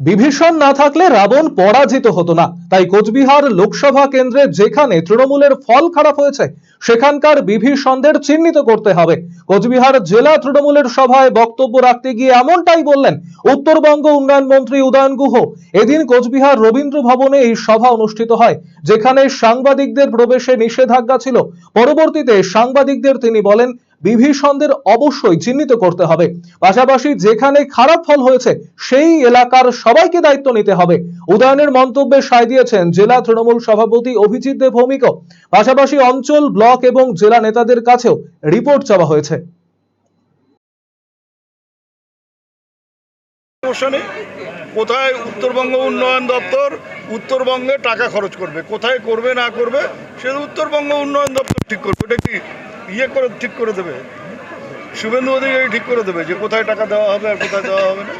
বিভীষণ না থাকলে রাবণ পরাজিত হতো না। তাই কোচবিহার লোকসভা কেন্দ্রে যেখানে তৃণমূলের ফল খারাপ হয়েছে সেখানকার বিভীষণদের চিহ্নিত করতে হবে। কোচবিহার জেলা তৃণমূলের সভায় বক্তব্য রাখতে গিয়ে এমনটাই বললেন উত্তরবঙ্গ উন্নয়ন মন্ত্রী উদয়ন গুহ। এদিন কোচবিহার রবীন্দ্র ভবনে এই সভা অনুষ্ঠিত হয়, যেখানে সাংবাদিকদের প্রবেশে নিষেধাজ্ঞা ছিল। পরবর্তীতে সাংবাদিকদের তিনি বলেন, বিভীষণদের অবশ্যই চিহ্নিত করতে হবে। পাশাপাশি যেখানে খারাপ ফল হয়েছে, সেই এলাকার সবাইকে দায়িত্ব নিতে হবে। উদয়নের মন্তব্যে সায় দিয়েছেন জেলা তৃণমূল সভাপতি অভিজিৎ দেব ভৌমিক পাশাপাশি অঞ্চল ব্লক এবং জেলা নেতাদের কাছেও রিপোর্ট চাওয়া হয়েছে। কোথায় উত্তরবঙ্গ উন্নয়ন দপ্তর, উত্তরবঙ্গে টাকা খরচ করবে, কোথায় করবে, না করবে সেটা উত্তরবঙ্গ উন্নয়ন দপ্তর ঠিক করবে। এটা কি ইয়ে করে, ঠিক করে দেবে? শুভেন্দু অধিকারী ঠিক করে দেবে যে কোথায় টাকা দেওয়া হবে আর কোথায় দেওয়া হবে না?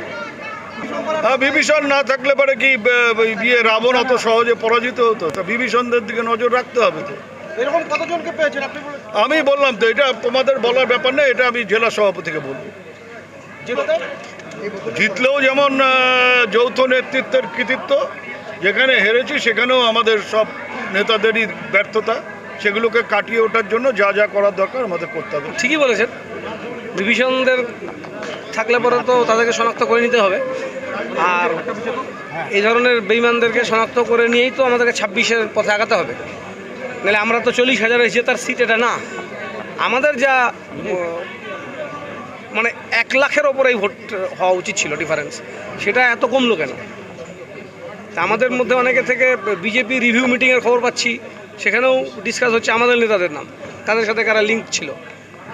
হ্যাঁ বিভীষণ না থাকলে পরে কি ইয়ে রাবণ অত সহজে পরাজিত হতো। তা বিভীষণদের দিকে নজর রাখতে হবে তো। এরকম কতজনকে পেয়েছেন? আপনি আমি বললাম তো এটা তোমাদের বলার ব্যাপার না এটা আমি জেলা সভাপতিকে বলব। জিতলেও? যেমন যৌথ নেতৃত্বের কৃতিত্ব যেখানে হেরেছি সেখানেও আমাদের সব নেতাদেরই ব্যর্থতা সেগুলোকে কাটিয়ে ওঠার জন্য যা যা করার দরকার আমাদের করতে হবে। ঠিকই বলেছেন। বিভীষণদের থাকলে পরে তো তাদেরকে শনাক্ত করে নিতে হবে। আর এই ধরনের বেইমানদেরকে শনাক্ত করে নিয়েই তো আমাদেরকে ছাব্বিশের পথে আগাতে হবে। নাহলে আমরা তো চল্লিশ হাজারের জেতার সিট এটা না। আমাদের যা মানে এক লাখের ওপরেই ভোট হওয়া উচিত ছিল ডিফারেন্স সেটা এত কমলো কেন? আমাদের মধ্যে অনেকে থেকে বিজেপি রিভিউ মিটিংয়ের খবর পাচ্ছি, সেখানেও ডিসকাস হচ্ছে আমাদের নেতাদের নাম। তাদের সাথে কারা লিঙ্ক ছিল?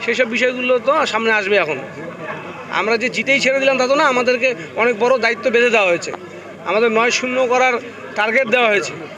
সেসব বিষয়গুলো তো সামনে আসবে এখন। আমরা যে জিতেই ছেড়ে দিলাম তা তো না, আমাদেরকে অনেক বড় দায়িত্ব বেঁধে দেওয়া হয়েছে। আমাদের নয় শূন্য করার টার্গেট দেওয়া হয়েছে।